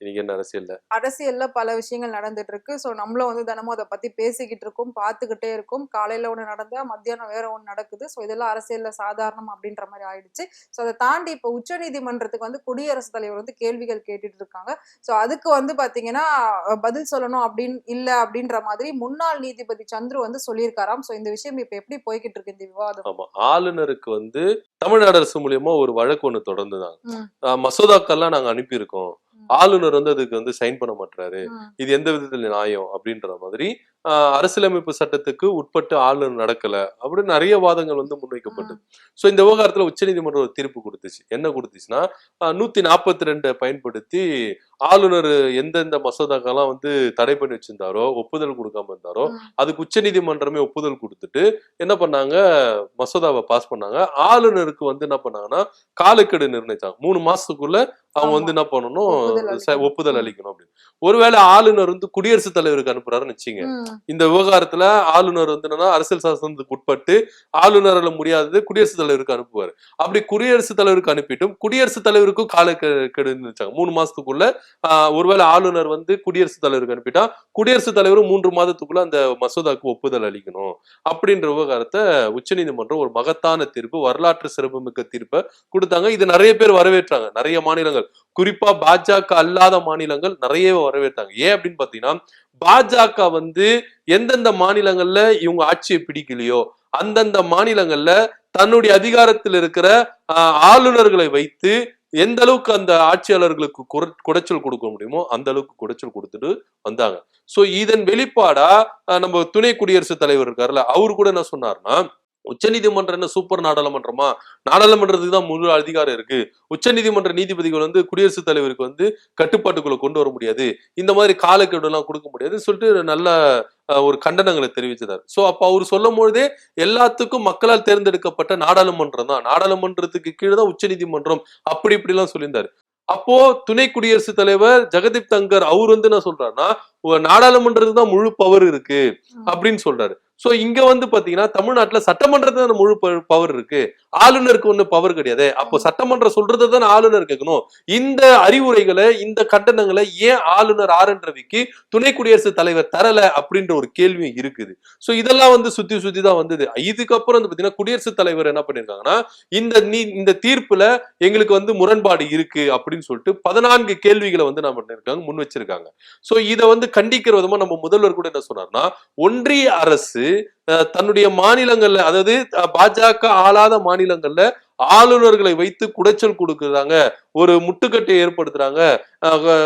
இன்னைக்கு என்ன அரசியல்ல. அரசியல்ல பல விஷயங்கள் நடந்துட்டு இருக்கு சோ நம்மளும் வந்து தினமும் அதை பத்தி பேசிக்கிட்டு இருக்கோம் பார்த்துக்கிட்டே இருக்கோம். காலையில ஒண்ணு நடந்தா மத்தியானம் வேற ஒண்ணு நடக்குது. சோ இதெல்லாம் அரசியல்ல சாதாரணம் அப்படின்ற மாதிரி ஆயிடுச்சு. சோ அதை தாண்டி இப்ப உச்சநீதிமன்றத்துக்கு வந்து குடியரசுத் தலைவர் வந்து கேள்விகள் கேட்டுட்டு இருக்காங்க சோ அதுக்கு வந்து பாத்தீங்கன்னா பதில் சொல்லணும் அப்படின்னு இல்ல அப்படின்ற மாதிரி முன்னாள் நீதிபதி சந்துரு வந்து சொல்லியிருக்காராம். சோ இந்த விஷயம் இப்ப எப்படி போய்கிட்டு இருக்கு இந்த விவாதம்? ஆமா. ஆளுநருக்கு வந்து தமிழ்நாடு அரசு மூலியமா ஒரு வழக்கு ம். ஆஹ் மசோதாக்கள்லாம் நாங்க அனுப்பியிருக்கோம். ஆளுநர் வந்து அதுக்கு வந்து சைன் பண்ண மாட்டாரு. இது எந்த விதத்துல நியாயம் அப்படின்ற மாதிரி அரசியலமைப்பு சட்டத்துக்கு உட்பட்டு ஆளுநர் நடக்கல அப்படின்னு நிறைய வாதங்கள் வந்து முன்வைக்கப்பட்டது. சோ இந்த விவகாரத்துல உச்சநீதிமன்றம் ஒரு தீர்ப்பு கொடுத்துச்சு. என்ன கொடுத்துச்சுன்னா நூத்தி நாற்பத்தி ரெண்டை பயன்படுத்தி ஆளுநர் எந்தெந்த மசோதாக்கெல்லாம் வந்து தடை பண்ணி வச்சிருந்தாரோ ஒப்புதல் கொடுக்காம இருந்தாரோ. அதுக்கு உச்சநீதிமன்றமே ஒப்புதல் கொடுத்துட்டு என்ன பண்ணாங்க? மசோதாவை பாஸ் பண்ணாங்க. ஆளுநருக்கு வந்து என்ன பண்ணாங்கன்னா காலக்கெடு நிர்ணயிச்சாங்க. மூணு மாசத்துக்குள்ள அவங்க வந்து என்ன பண்ணணும்? ஒப்புதல் அளிக்கணும். அப்படின்னு. ஒருவேளை ஆளுநர் வந்து குடியரசுத் தலைவருக்கு அனுப்புறாருன்னு வச்சுங்க. இந்த விவகாரத்துல ஆளுநர் வந்து என்னன்னா அரசியல் சாசனத்துக்கு உட்பட்டு ஆளுநரால முடியாதது குடியரசுத் தலைவருக்கு அனுப்புவார். அப்படி குடியரசுத் தலைவருக்கு அனுப்பிட்டும் குடியரசுத் தலைவருக்கும் காலக்கெடு நிர்ணயிச்சாங்க மூணு மாசத்துக்குள்ள ஆஹ், ஒருவேளை ஆளுநர் வந்து குடியரசுத் தலைவருக்கு அனுப்பிட்டா குடியரசுத் தலைவரும் மூன்று மாதத்துக்குள்ள அந்த மசோதாக்கு ஒப்புதல் அளிக்கணும். அப்படின்ற விவகாரத்தை உச்சநீதிமன்றம் ஒரு மகத்தான தீர்ப்பு வரலாற்று சிறப்புமிக்க தீர்ப்பை கொடுத்தாங்க. இது நிறைய பேர் வரவேற்றாங்க. நிறைய மாநிலங்கள். குறிப்பா பாஜக அல்லாத மாநிலங்கள் நிறைய வரவேற்றாங்க. ஏன் அப்படின்னு பாத்தீங்கன்னா பாஜக வந்து எந்தெந்த மாநிலங்கள்ல இவங்க ஆட்சியை பிடிக்கலையோ அந்தந்த மாநிலங்கள்ல தன்னுடைய அதிகாரத்தில் இருக்கிற ஆஹ், ஆளுநர்களை வைத்து எந்த அளவுக்கு அந்த ஆட்சியாளர்களுக்கு குடைச்சல் கொடுக்க முடியுமோ அந்த அளவுக்கு குடைச்சல் கொடுத்துட்டு வந்தாங்க. சோ இதன் வெளிப்பாடா நம்ம துணை குடியரசுத் தலைவர் இருக்காருல்ல அவரு கூட என்ன சொன்னாருன்னா உச்சநீதிமன்றம் என்ன சூப்பர் நாடாளுமன்றமா? நாடாளுமன்றத்துக்கு தான் முழு அதிகாரம் இருக்கு. உச்சநீதிமன்ற நீதிபதிகள் வந்து குடியரசுத் தலைவருக்கு வந்து கட்டுப்பாட்டுக்குள்ள கொண்டு வர முடியாது. இந்த மாதிரி காலக்கெடு எல்லாம் கொடுக்க முடியாதுன்னு சொல்லிட்டு நல்ல ஒரு கண்டனங்களை தெரிவிச்சதார் சோ அப்ப அவர் சொல்லும் பொழுதே எல்லாத்துக்கும் மக்களால் தேர்ந்தெடுக்கப்பட்ட நாடாளுமன்றம் தான். நாடாளுமன்றத்துக்கு கீழே தான் உச்சநீதிமன்றம் அப்படி இப்படி எல்லாம் சொல்லியிருந்தாரு. அப்போ துணை குடியரசுத் தலைவர் ஜெகதீப் தங்கர் அவர் வந்து என்ன சொல்றாருன்னா நாடாளுமன்றத்துக்கு தான் முழு பவர் இருக்கு அப்படின்னு சொல்றாரு. சோ இங்க வந்து பாத்தீங்கன்னா தமிழ்நாட்டுல சட்டமன்றத்துல முழு பவர் இருக்கு. ஆளுநருக்கு ஒண்ணு பவர் கிடையாது. அப்போ சட்டமன்றம் சொல்றதை தான் ஆளுநர் கேட்கணும். இந்த அறிவுரைகளை இந்த கண்டனங்களை ஏன் ஆளுநர் ஆர் என் ரவிக்கு துணை குடியரசுத் தலைவர் தரல அப்படின்ற ஒரு கேள்வி இருக்குது. சோ இதெல்லாம் வந்து சுத்தி சுத்தி தான் வந்தது. இதுக்கப்புறம் வந்து பாத்தீங்கன்னா குடியரசுத் தலைவர் என்ன பண்ணிருக்காங்கன்னா இந்த நீ இந்த தீர்ப்புல எங்களுக்கு வந்து முரண்பாடு இருக்கு அப்படின்னு சொல்லிட்டு பதினான்கு கேள்விகளை வந்து நம்ம பண்ணிருக்காங்க முன் வச்சிருக்காங்க சோ இதை வந்து கண்டிக்கிற விதமா நம்ம முதல்வர் கூட என்ன சொன்னார்னா ஒன்றிய அரசு தன்னுடைய மாநிலங்கள்ல அதாவது பாஜக ஆளாத மாநிலங்கள்ல ஆளுநர்களை வைத்து குடைச்சல் கொடுக்குறாங்க. ஒரு முட்டுக்கட்டை ஏற்படுத்துறாங்க.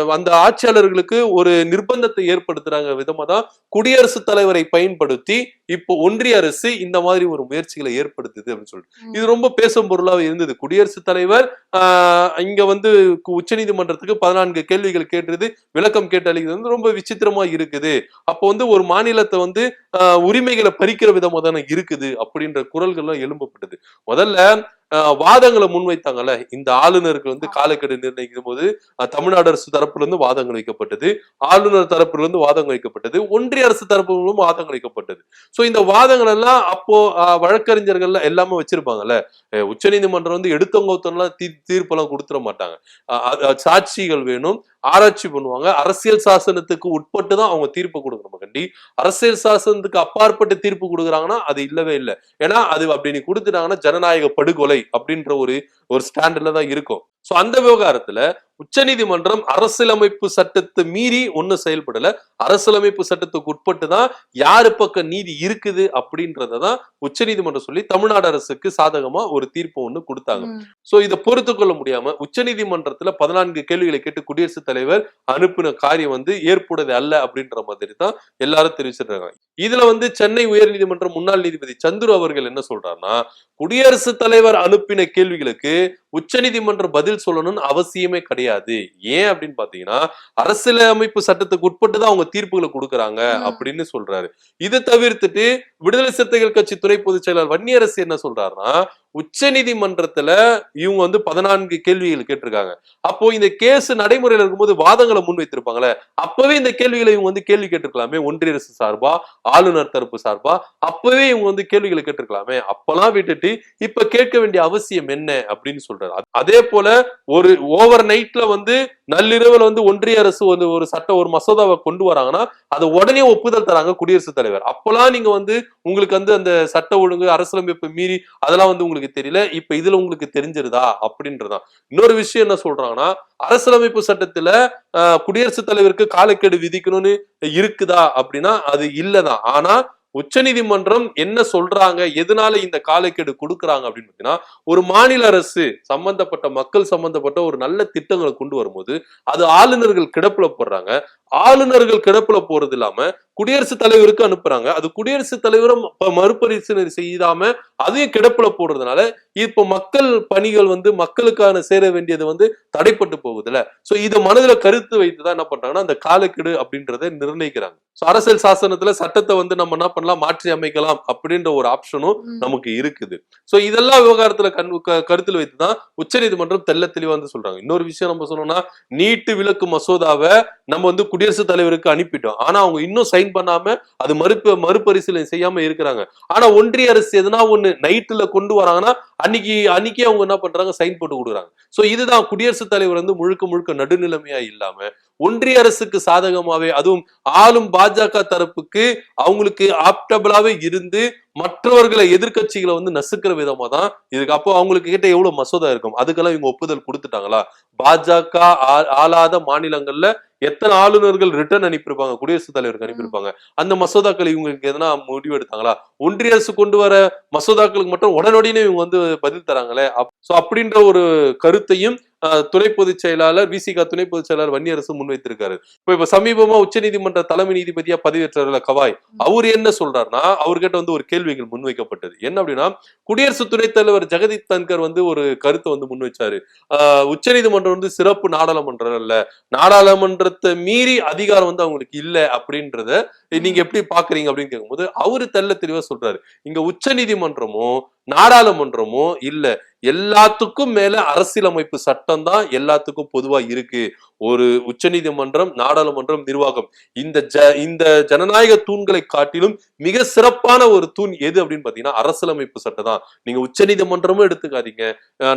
அந்த ஆட்சியாளர்களுக்கு ஒரு நிர்பந்தத்தை ஏற்படுத்துறாங்க விதமா தான் குடியரசுத் தலைவரை பயன்படுத்தி இப்போ ஒன்றிய அரசு இந்த மாதிரி ஒரு முயற்சிகளை ஏற்படுத்துது அப்படின்னு சொல்லிட்டு. இது ரொம்ப பேசும் பொருளாக இருந்தது. குடியரசுத் தலைவர் ஆஹ் இங்க வந்து கு- உச்சநீதிமன்றத்துக்கு பதினான்கு கேள்விகள் கேட்டது விளக்கம் கேட்டு அளிக்கிறது வந்து ரொம்ப விசித்திரமா இருக்குது. அப்போ வந்து ஒரு மாநிலத்தை வந்து உரிமைகளை பறிக்கிற விதமா தானே இருக்குது அப்படின்ற குரல்கள்லாம் எழும்பப்பட்டது. முதல்ல வாதங்களை முன்வைத்தாங்கல்ல. இந்த ஆளுநருக்கு வந்து காலக்கெடு நிர்ணயிக்கும் போது தமிழ்நாடு அரசு தரப்பிலிருந்து வாதங்கள் வைக்கப்பட்டது ஆளுநர் தரப்பிலிருந்து வாதங்கள் வைக்கப்பட்டது ஒன்றிய அரசு தரப்பிலும் வாதங்கள் வைக்கப்பட்டது. ஸோ இந்த வாதங்கள் எல்லாம் அப்போ வழக்கறிஞர்கள் எல்லாமே வச்சிருப்பாங்கல்ல. உச்சநீதிமன்றம் வந்து எடுத்தவங்கத்தெல்லாம் தீ தீர்ப்பெல்லாம் கொடுத்துட மாட்டாங்க. அது சாட்சிகள் வேணும். ஆராய்ச்சி பண்ணுவாங்க. அரசியல் சாசனத்துக்கு உட்பட்டு தான் அவங்க தீர்ப்பு கொடுக்கணும். கண்டி அரசியல் சாசனத்துக்கு அப்பாற்பட்டு தீர்ப்பு கொடுக்குறாங்கன்னா அது இல்லவே இல்லை. ஏன்னா அது அப்படி நீ கொடுத்துட்டாங்கன்னா ஜனநாயக படுகொலை அப்படின்ற ஒரு ஒரு ஸ்டாண்டர்ட்ல தான் இருக்கும். சோ அந்த விவகாரத்துல உச்சநீதிமன்றம் அரசியலமைப்பு சட்டத்தை மீறி ஒண்ணு செயல்படல. அரசியலமைப்பு சட்டத்துக்கு உட்பட்டு தான் யாரு பக்கம் நீதி இருக்குது அப்படின்றத தான் உச்சநீதிமன்றம் சொல்லி தமிழ்நாடு அரசுக்கு சாதகமா ஒரு தீர்ப்பு ஒண்ணு கொடுத்தாங்க. சோ இதை பொறுத்து கொள்ள முடியாம உச்சநீதிமன்றத்துல பதினான்கு கேள்விகளை கேட்டு குடியரசுத் தலைவர் அனுப்பின காரியம் வந்து ஏற்புடையது அல்ல அப்படின்ற மாதிரி தான் எல்லாரும் தெரிவிச்சிருக்காங்க. இதுல வந்து சென்னை உயர்நீதிமன்றம் முன்னாள் நீதிபதி சந்துரு அவர்கள் என்ன சொல்றாருன்னா குடியரசுத் தலைவர் அனுப்பின கேள்விகளுக்கு உச்சநீதிமன்றம் பதில் சொல்லணும்னு அவசியமே கிடையாது ஏன் அப்படின்னு பாத்தீங்கன்னா அரசியலமைப்பு சட்டத்துக்கு உட்பட்டு தான் அவங்க தீர்ப்புகளை கொடுக்கறாங்க. அப்படின்னு சொல்றாரு இதை தவிர்த்துட்டு விடுதலை சிறுத்தைகள் கட்சி துணை பொதுச் செயலாளர் வன்னியரசு என்ன சொல்றாருன்னா உச்ச நீதிமன்றத்துல இவங்க வந்து பதினான்கு கேள்விகள் கேட்டிருக்காங்க. அப்போ இந்த கேஸ் நடைமுறையில இருக்கும்போது வாதங்களை முன் வைத்திருப்பாங்களே அப்பவே இந்த கேள்விகளை இவங்க வந்து கேள்வி கேட்டிருக்கலாமே ஒன்றிய அரசு சார்பா ஆளுநர் தரப்பு சார்பா அப்பவே இவங்க வந்து கேள்விகளை கேட்டிருக்கலாமே அப்பெல்லாம் விட்டுட்டு இப்ப கேட்க வேண்டிய அவசியம் என்ன அப்படின்னு சொல்றாரு. அதே போல ஒரு ஓவர் நைட்ல வந்து நள்ளிரவில் வந்து ஒன்றிய அரசு வந்து ஒரு சட்டம் ஒரு மசோதாவை கொண்டு வராங்கன்னா அதை உடனே ஒப்புதல் தராங்க குடியரசுத் தலைவர். அப்பெல்லாம் நீங்க வந்து உங்களுக்கு வந்து அந்த சட்ட ஒழுங்கு அரசியலமைப்பு மீறி அதெல்லாம் வந்து உங்களுக்கு தெரியல இப்ப இதுல உங்களுக்கு தெரிஞ்சிருதா? அப்படின்றதான் இன்னொரு விஷயம் என்ன சொல்றாங்கன்னா அரசியலமைப்பு சட்டத்துல ஆஹ், குடியரசுத் தலைவருக்கு காலக்கெடு விதிக்கணும்னு இருக்குதா அப்படின்னா அது இல்லதான். ஆனா உச்சநீதிமன்றம் என்ன சொல்றாங்க? எதனால இந்த காலக்கெடு கொடுக்குறாங்க அப்படின்னு பார்த்தீங்கன்னா ஒரு மாநில அரசு சம்பந்தப்பட்ட மக்கள் சம்பந்தப்பட்ட ஒரு நல்ல திட்டங்களை கொண்டு வரும்போது அது ஆளுநர்கள் கிடப்புல போடுறாங்க. ஆளுநர்கள் கிடப்புல போறது இல்லாம குடியரசுத் தலைவருக்கு அனுப்புறாங்க. அது குடியரசுத் தலைவரும் மறுபரிசீலனை செய்யாம அதையும் கிடப்புல போடுறதுனால இப்போ மக்கள் பணிகள் வந்து மக்களுக்கான சேர வேண்டியது வந்து தடைப்பட்டு போகுதுல சோ இத மனதுல கருத்து வைத்துதான் என்ன பண்றாங்கன்னா அந்த காலக்கெடு அப்படின்றத நிர்ணயிக்கிறாங்க. சோ அரசியல் சாசனத்துல சட்டத்தை வந்து நம்ம என்ன பண்ணலாம்? மாற்றி அமைக்கலாம் அப்படின்ற ஒரு ஆப்ஷனும். நமக்கு இருக்குது. சோ இதெல்லாம் விவகாரத்துல கண் கருத்தில் வைத்துதான் உச்சநீதிமன்றம் தெள்ள தெளிவா வந்து சொல்றாங்க. இன்னொரு விஷயம் நம்ம சொன்னோம்னா நீட்டு விலக்கு மசோதாவை நம்ம வந்து குடியரசுத் தலைவருக்கு அனுப்பிட்டோம். ஆனா அவங்க இன்னும் சைன் பண்ணாம அது மறுப்பு மறுபரிசீலனை செய்யாம இருக்கிறாங்க. ஆனா ஒன்றிய அரசு எதுனா ஒண்ணு நைட்டுல கொண்டு வராங்கன்னா அன்னைக்கு அன்னைக்கே அவங்க என்ன பண்றாங்க? சைன் போட்டு கொடுக்குறாங்க. சோ இதுதான் குடியரசுத் தலைவர் வந்து முழுக்க முழுக்க நடுநிலைமையா இல்லாம ஒன்றிய அரசுக்கு சாதகமாவே அதுவும் ஆளும் பாஜக தரப்புக்கு அவங்களுக்கு ஆப்டபிளாவே இருந்து மற்றவர்களை எதிர்க்கட்சிகளை வந்து நசுக்கிற விதமா தான் இதுக்கு அப்போ அவங்களுக்கு கிட்ட எவ்வளவு மசோதா இருக்கும்? அதுக்கெல்லாம் இவங்க ஒப்புதல் கொடுத்துட்டாங்களா? பாஜக ஆளாத மாநிலங்கள்ல எத்தனை ஆளுநர்கள் ரிட்டர்ன் அனுப்பியிருப்பாங்க? குடியரசுத் தலைவருக்கு அனுப்பியிருப்பாங்க. அந்த மசோதாக்கள் இவங்களுக்கு எதனா முடிவு எடுத்தாங்களா? ஒன்றிய அரசு கொண்டு வர மசோதாக்களுக்கு மட்டும் உடனடியே இவங்க வந்து பதில் தராங்களே? அப்படின்ற ஒரு கருத்தையும் துணை பொதுச் செயலாளர் விசிகா துணை பொதுச் செயலாளர் வன்னியரசு முன்வைத்திருக்காரு. இப்ப இப்ப சமீபமா உச்சநீதிமன்ற தலைமை நீதிபதியா பதவியேற்றார்ல கவாய் அவர் என்ன சொல்றாருன்னா அவர்கிட்ட வந்து ஒரு கேள்விகள் முன்வைக்கப்பட்டது. என்ன அப்படின்னா குடியரசு துணைத் தலைவர் ஜெகதீப் தன்கர் வந்து ஒரு கருத்தை வந்து முன்வைச்சாரு. ஆஹ் உச்சநீதிமன்றம் வந்து சிறப்பு நாடாளுமன்றம் அல்ல நாடாளுமன்றத்தை மீறி அதிகாரம் வந்து அவங்களுக்கு இல்ல அப்படின்றத நீங்க எப்படி பாக்குறீங்க அப்படின்னு கேட்கும்போது அவரு தெள்ள தெளிவா சொல்றாரு. இங்க உச்சநீதிமன்றமும் நாடாளுமன்றமும் இல்ல எல்லாத்துக்கும் மேல அரசியலமைப்பு சட்டம் தான் எல்லாத்துக்கும் பொதுவா இருக்கு. ஒரு உச்சநீதிமன்றம் நாடாளுமன்றம் நிர்வாகம். இந்த ஜ இந்த ஜனநாயக தூண்களை காட்டிலும் மிக சிறப்பான ஒரு தூண் எது அப்படின்னு பாத்தீங்கன்னா அரசியலமைப்பு சட்டம் தான். நீங்க உச்சநீதிமன்றமும் எடுத்துக்காதீங்க.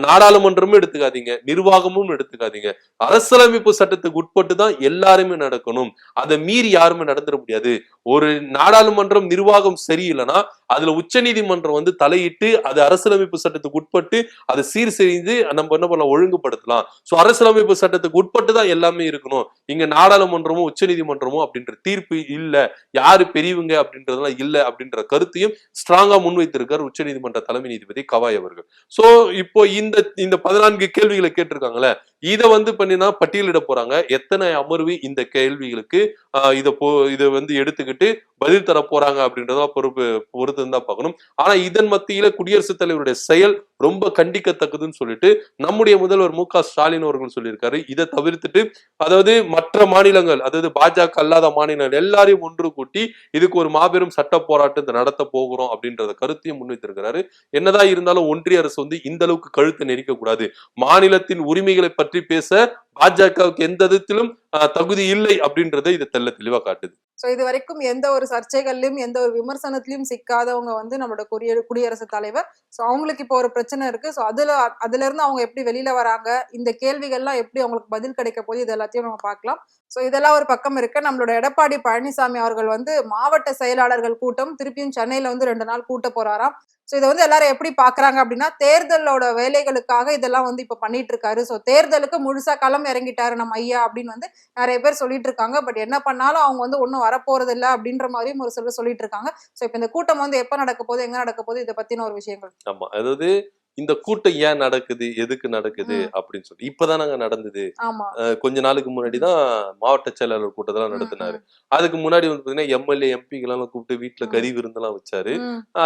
நாடாளுமன்றமும் எடுத்துக்காதீங்க. நிர்வாகமும் எடுத்துக்காதீங்க. அரசியலமைப்பு சட்டத்துக்கு உட்பட்டு தான் எல்லாருமே நடக்கணும். அதை மீறி யாருமே நடந்துட முடியாது. ஒரு நாடாளுமன்றம் நிர்வாகம் சரியில்லைன்னா அதுல உச்சநீதிமன்றம் வந்து தலையிட்டு அது அரசியலமைப்பு சட்டத்துக்கு உட்பட்டு அதை சீர் செய்து நம்ம என்ன பண்ணலாம்? ஒழுங்குபடுத்தலாம். சோ அரசியலமைப்பு சட்டத்துக்கு உட்பட்டு தான் எல்லாமே இருக்கணும். இங்க நாடாளுமன்றமும் உச்சநீதிமன்றமும் அப்படின்ற தீர்ப்பு இல்ல. யாரு பெரியவங்க அப்படின்றதெல்லாம் இல்ல அப்படின்ற கருத்தையும் ஸ்ட்ராங்கா முன்வைத்திருக்கார் உச்சநீதிமன்ற தலைமை நீதிபதி கவாய் அவர்கள். சோ இப்போ இந்த இந்த பதினான்கு கேள்விகளை கேட்டிருக்காங்கல்ல இதை வந்து பண்ணினா பட்டியலிட போறாங்க. எத்தனை அமர்வு இந்த கேள்விகளுக்கு இதை இத போ இதை வந்து எடுத்துக்கிட்டு பதில் தர போறாங்க அப்படின்றத பொறுப்பு பொறுத்து தான் பார்க்கணும். ஆனா இதன் மத்தியில குடியரசுத் தலைவருடைய செயல் ரொம்ப கண்டிக்கத்தக்கதுன்னு சொல்லிட்டு நம்முடைய முதல்வர் மு க ஸ்டாலின் அவர்கள் சொல்லியிருக்காரு. இதை தவிர்த்துட்டு அதாவது மற்ற மாநிலங்கள் அதாவது பாஜக அல்லாத மாநிலங்கள் எல்லாரையும் ஒன்று கூட்டி இதுக்கு ஒரு மாபெரும் சட்ட போராட்டத்தை நடத்த போகிறோம் அப்படின்றத கருத்தையும் முன்வைத்திருக்கிறாரு. என்னதான் இருந்தாலும் ஒன்றிய அரசு வந்து இந்த அளவுக்கு கழுத்தை நெரிக்க கூடாது. மாநிலத்தின் உரிமைகளை பற்றி பேச பாஜகவுக்கு எந்த விதத்திலும் தகுதி இல்லை அப்படின்றத இது தெள்ள தெளிவா காட்டுது. ஸோ இது வரைக்கும் எந்த ஒரு சர்ச்சைகள்லயும் எந்த ஒரு விமர்சனத்திலயும் சிக்காதவங்க வந்து நம்மளோட குடிய குடியரசுத் தலைவர். ஸோ அவங்களுக்கு இப்போ ஒரு பிரச்சனை இருக்கு. ஸோ அதுல அதுல இருந்து அவங்க எப்படி வெளியில வராங்க? இந்த கேள்விகள்லாம் எப்படி அவங்களுக்கு பதில் கிடைக்க போகுது? இது எல்லாத்தையும் நம்ம பார்க்கலாம். ஸோ இதெல்லாம் ஒரு பக்கம் இருக்கு. நம்மளோட எடப்பாடி பழனிசாமி அவர்கள் வந்து மாவட்ட செயலாளர்கள் கூட்டம் திருப்பியும் சென்னையில வந்து ரெண்டு நாள் கூட்ட போறாராம். ஸோ இதை வந்து எல்லாரும் எப்படி பாக்குறாங்க அப்படின்னா தேர்தலோட வேலைகளுக்காக இதெல்லாம் வந்து இப்ப பண்ணிட்டு இருக்காரு சோ தேர்தலுக்கு முழுசா களம் இறங்கிட்டாரு நம்ம ஐயா அப்படின்னு வந்து நிறைய பேர் சொல்லிட்டு இருக்காங்க பட் என்ன பண்ணாலும் அவங்க வந்து ஒன்றும் வரப்போறது இல்லை அப்படின்ற மாதிரியும் ஒரு சிலர் சொல்லிட்டு இருக்காங்க ஸோ இப்போ இந்த கூட்டம் வந்து எப்ப நடக்க போகுது எங்க நடக்க போகுது இதை பத்தின ஒரு விஷயங்கள். ஆமா. அதாவது இந்த கூட்டம் ஏன் நடக்குது? எதுக்கு நடக்குது. அப்படின்னு சொல்லி இப்பதானங்க நடந்தது. கொஞ்ச நாளுக்கு முன்னாடி தான் மாவட்ட செயலாளர் கூட்டத்தெல்லாம் நடத்தினாரு. அதுக்கு முன்னாடி வந்து பாத்தீங்கன்னா எம்எல்ஏ எம்பிக்கெல்லாம் கூப்பிட்டு வீட்டுல. கறி விருந்தெல்லாம் வச்சாரு.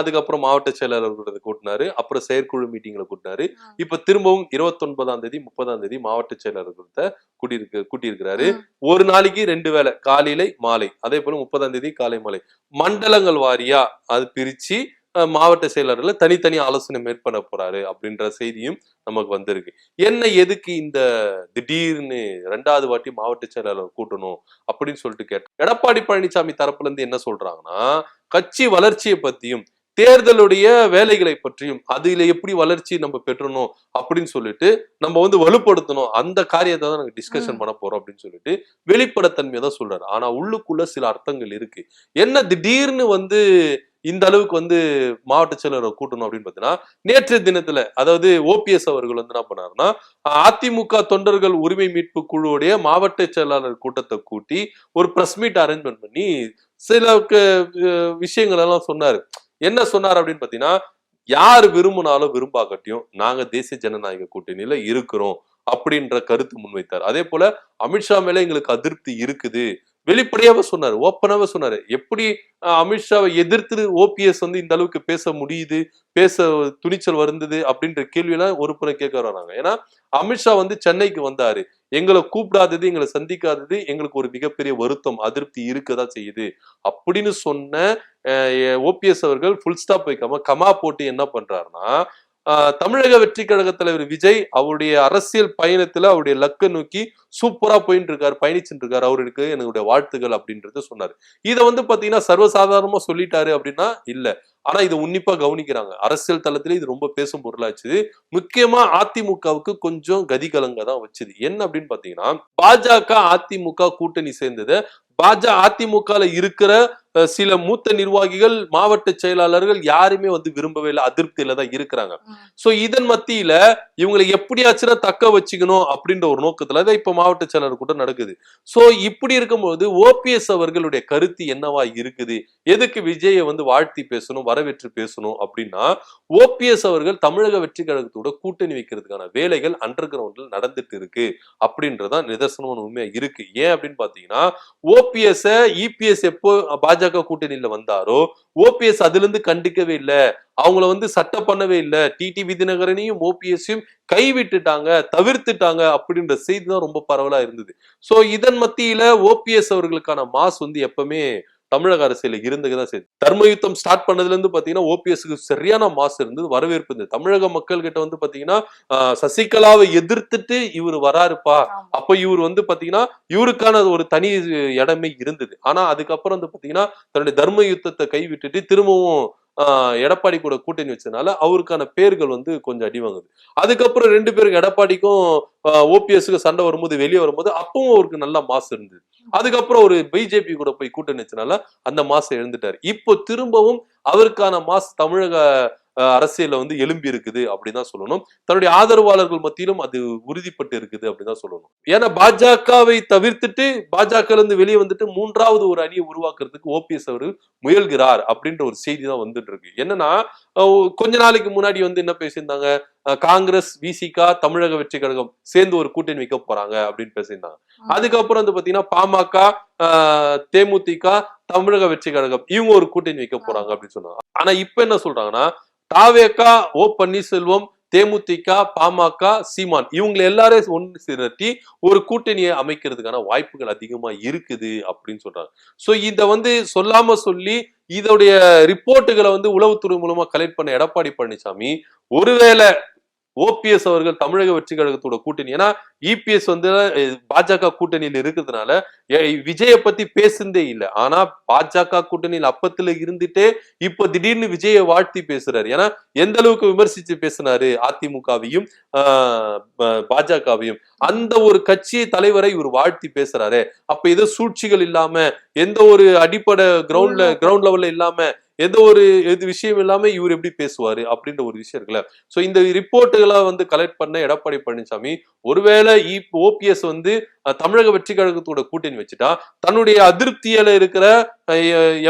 அதுக்கப்புறம் மாவட்ட செயலாளர் கூட்டத்தை கூட்டினாரு. அப்புறம் செயற்குழு மீட்டிங்ல கூட்டினாரு. இப்ப திரும்பவும் இருபத்தொன்பதாம் தேதி முப்பதாம் தேதி மாவட்ட செயலாளர் கூட்டத்தை கூட்டியிருக்கு கூட்டியிருக்கிறாரு. ஒரு நாளைக்கு ரெண்டு வேளை காலையிலை மாலை. அதே போல முப்பதாம் தேதி காலை மாலை. மண்டலங்கள் வாரியா? அது பிரிச்சு மாவட்ட செயலர்களை தனித்தனி ஆலோசனை மேற்கொள்ள போறாரு அப்படின்ற செய்தியும் நமக்கு வந்திருக்கு. என்ன எதுக்கு இந்த திடீர்னு ரெண்டாவது வாட்டி மாவட்ட செயலாளர் கூட்டணும் அப்படின்னு சொல்லிட்டு கேட்டேன் எடப்பாடி பழனிசாமி தரப்புல இருந்து என்ன சொல்றாங்கன்னா கட்சி வளர்ச்சியை பத்தியும் தேர்தலுடைய வேலைகளை பற்றியும் அதுல எப்படி வளர்ச்சி நம்ம பெற்றணும் அப்படின்னு சொல்லிட்டு நம்ம வந்து வலுப்படுத்தணும். அந்த காரியத்தை தான் நாங்க டிஸ்கஷன் பண்ண போறோம் அப்படின்னு சொல்லிட்டு வெளிப்படத்தன்மையை தான் சொல்றாரு. ஆனா உள்ளுக்குள்ள சில அர்த்தங்கள் இருக்கு. என்ன திடீர்னு வந்து இந்த அளவுக்கு வந்து மாவட்ட செயலரை கூட்டணும் அப்படின்னு பார்த்தீங்கன்னா நேற்று தினத்துல அதாவது ஓபிஎஸ் அவர்கள் வந்து என்ன பண்ணாருன்னா அதிமுக தொண்டர்கள் உரிமை மீட்பு குழுவுடைய மாவட்ட செயலாளர் கூட்டத்தை கூட்டி ஒரு ப்ரெஸ் மீட் அரேஞ்ச்மெண்ட் பண்ணி சில விஷயங்கள் எல்லாம் சொன்னாரு. என்ன சொன்னார் அப்படின்னு பார்த்தீங்கன்னா யார் விரும்பினாலும் விரும்பாகட்டியும் நாங்க தேசிய ஜனநாயக கூட்டணியில இருக்கிறோம் அப்படின்ற கருத்து முன்வைத்தார். அதே போல அமித்ஷா மேல எங்களுக்கு அதிருப்தி இருக்குது. வெளிப்படையாவே சொன்னாரு ஓப்பனாவே சொன்னாரு. எப்படி அஹ், அமித்ஷாவை எதிர்த்து ஓபிஎஸ் வந்து இந்த அளவுக்கு பேச முடியுது பேச துணிச்சல் வருந்தது அப்படின்ற கேள்வியெல்லாம் ஒரு புறம் கேட்க வராங்க. ஏன்னா அமித்ஷா வந்து சென்னைக்கு வந்தாரு. எங்களை கூப்பிடாதது எங்களை சந்திக்காதது எங்களுக்கு ஒரு மிகப்பெரிய வருத்தம் அதிருப்தி இருக்கதா செய்யுது. அப்படின்னு சொன்ன ஓபிஎஸ் அவர்கள் ஃபுல் ஸ்டாப் வைக்காம கமா போட்டு என்ன பண்றாருன்னா தமிழக வெற்றி கழக தலைவர் விஜய் அவருடைய அரசியல் பயணத்துல அவருடைய லக்கை நோக்கி சூப்பரா போயிட்டு இருக்காரு பயணிச்சுட்டு இருக்காரு அவருக்கு என்னுடைய வாழ்த்துக்கள் அப்படின்றத சொன்னாரு. இதை வந்து பாத்தீங்கன்னா சர்வசாதாரணமா சொல்லிட்டாரு அப்படின்னா இல்ல. ஆனா இதை உன்னிப்பா கவனிக்கிறாங்க. அரசியல் தளத்துல இது ரொம்ப பேசும் பொருளாச்சுது முக்கியமா அதிமுகவுக்கு கொஞ்சம் கதிகலங்க தான் வச்சுது. என்ன அப்படின்னு பாத்தீங்கன்னா பாஜக அதிமுக கூட்டணி சேர்ந்தது. பாஜ அதிமுகல இருக்கிற சில மூத்த நிர்வாகிகள் மாவட்ட செயலாளர்கள் யாருமே வந்து விரும்பவே இல்லை. அதிருப்தியில தான் இருக்கிறாங்க. சோ இதன் மத்தியில இவங்களை எப்படியாச்சும் தக்க வச்சுக்கணும் அப்படின்ற ஒரு நோக்கத்துல தான் இப்ப மாவட்ட செயலாளர் கூட்டம் நடக்குது. சோ இப்படி இருக்கும்போது ஓபிஎஸ் அவர்களுடைய கருத்து என்னவா இருக்குது? எதுக்கு விஜயை வந்து வாழ்த்தி பேசணும்? வரவேற்று பேசணும் அப்படின்னா ஓபிஎஸ் அவர்கள் தமிழக வெற்றி கழகத்தோட கூட்டணி வைக்கிறதுக்கான வேலைகள் அண்டர் கிரவுண்டில் நடந்துட்டு இருக்கு அப்படின்றதான் நிதர்சனம் உண்மையா இருக்கு. ஏன் அப்படின்னு பாத்தீங்கன்னா ஓபிஎஸ் இபிஎஸ் எப்போ பாஜக கூட்டணியில வந்தாரோ ஓபிஎஸ் அதுல இருந்து கண்டிக்கவே இல்லை. அவங்கள வந்து சட்டம் பண்ணவே இல்லை. டிடி விதிநகரனையும் ஓபிஎஸ்ஸையும் கைவிட்டுட்டாங்க தவிர்த்துட்டாங்க அப்படின்ற செய்தி தான் ரொம்ப பரவலா இருந்தது. சோ இதன் மத்தியில ஓபிஎஸ் அவர்களுக்கான மாஸ் வந்து எப்பவுமே தமிழக அரசியல இருந்துதான் செய்யுது தர்ம யுத்தம் ஸ்டார்ட் பண்ணதுல இருந்து பாத்தீங்கன்னா ஓபிஎஸ்க்கு சரியான மாசு இருந்தது வரவேற்பு இருந்தது. தமிழக மக்கள் கிட்ட வந்து பாத்தீங்கன்னா சசிகலாவை எதிர்த்துட்டு இவர் வராருப்பா. அப்ப இவர் வந்து பாத்தீங்கன்னா இவருக்கான ஒரு தனி இடமே இருந்தது. ஆனா அதுக்கப்புறம் வந்து பாத்தீங்கன்னா தன்னுடைய தர்ம யுத்தத்தை கைவிட்டுட்டு திரும்பவும் ஆஹ், எடப்பாடி கூட கூட்டணி வச்சதுனால அவருக்கான பேர்கள் வந்து கொஞ்சம் அடி வாங்குது. அதுக்கப்புறம் ரெண்டு பேருக்கு எடப்பாடிக்கும் ஓபிஎஸ்க்கு சண்டை வரும்போது வெளியே வரும்போது அப்பவும் அவருக்கு நல்ல மாசு இருந்தது. அதுக்கப்புறம் ஒரு பிஜேபி கூட போய் கூட்டணி வச்சனால அந்த மாசம் எழுந்துட்டாரு. இப்போ திரும்பவும் அவருக்கான மாஸ் தமிழக அரசியல்ல வந்து எழும்பி இருக்குது அப்படிதான் சொல்லணும். தன்னுடைய ஆதரவாளர்கள் மத்தியிலும் அது உறுதிப்பட்டு இருக்குது அப்படிதான் சொல்லணும். ஏன்னா பாஜகவை தவிர்த்துட்டு பாஜக இருந்து வெளியே வந்துட்டு மூன்றாவது ஒரு அணியை உருவாக்குறதுக்கு ஓபிஎஸ் அவர்கள் முயல்கிறார் அப்படின்ற ஒரு செய்தி தான் வந்துட்டு இருக்கு என்னன்னா கொஞ்ச நாளைக்கு முன்னாடி வந்து என்ன பேசியிருந்தாங்க? காங்கிரஸ் விசிகா தமிழக வெற்றி கழகம் சேர்ந்து ஒரு கூட்டணி வைக்க போறாங்க அப்படின்னு பேசியிருந்தாங்க. அதுக்கப்புறம் வந்து பாத்தீங்கன்னா பாமக தேமுதிக தமிழக வெற்றி கழகம் இவங்க ஒரு கூட்டணி வைக்க போறாங்க அப்படின்னு சொன்னாங்க. ஆனா இப்ப என்ன சொல்றாங்கன்னா தாவேக்கா ஓ பன்னீர்செல்வம் தேமுதிக பாமக சீமான் இவங்களை எல்லாரும் ஒன்று சேர்த்தி ஒரு கூட்டணியை அமைக்கிறதுக்கான வாய்ப்புகள் அதிகமா இருக்குது அப்படின்னு சொல்றாங்க. சோ இத வந்து சொல்லாம சொல்லி இதோடைய ரிப்போர்ட்டுகளை வந்து உளவுத்துறை மூலமா கலெக்ட் பண்ண எடப்பாடி பழனிசாமி ஒருவேளை ஓபிஎஸ் அவர்கள் தமிழக வெற்றி கழகத்தோட கூட்டணி. ஏன்னா இபிஎஸ் வந்து பாஜக கூட்டணியில் இருக்கிறதுனால விஜய பத்தி பேசுனதே இல்லை. ஆனா பாஜக கூட்டணியில் அப்பத்துல இருந்துட்டே இப்போ திடீர்னு விஜய வாழ்த்தி பேசுறாரு. ஏன்னா எந்த அளவுக்கு விமர்சிச்சு பேசினாரு அதிமுகவையும் பாஜகவையும். அந்த ஒரு கட்சி தலைவரை இவர் வாழ்த்தி பேசுறாரு. அப்ப ஏதோ சூழ்ச்சிகள் இல்லாம எந்த ஒரு அடிப்படை கிரவுண்ட்ல கிரவுண்ட் லெவல்ல இல்லாம எந்த ஒரு எது விஷயம் இல்லாம இவர் எப்படி பேசுவாரு அப்படின்ற ஒரு விஷயம் இருக்குல்ல. சோ இந்த ரிப்போர்ட்டுகளை வந்து கலெக்ட் பண்ண எடப்பாடி பழனிசாமி ஒருவேளை ஓபிஎஸ் வந்து தமிழக வெற்றி கழகத்தோட கூட்டணி வச்சுட்டா தன்னுடைய அதிருப்தியில இருக்கிற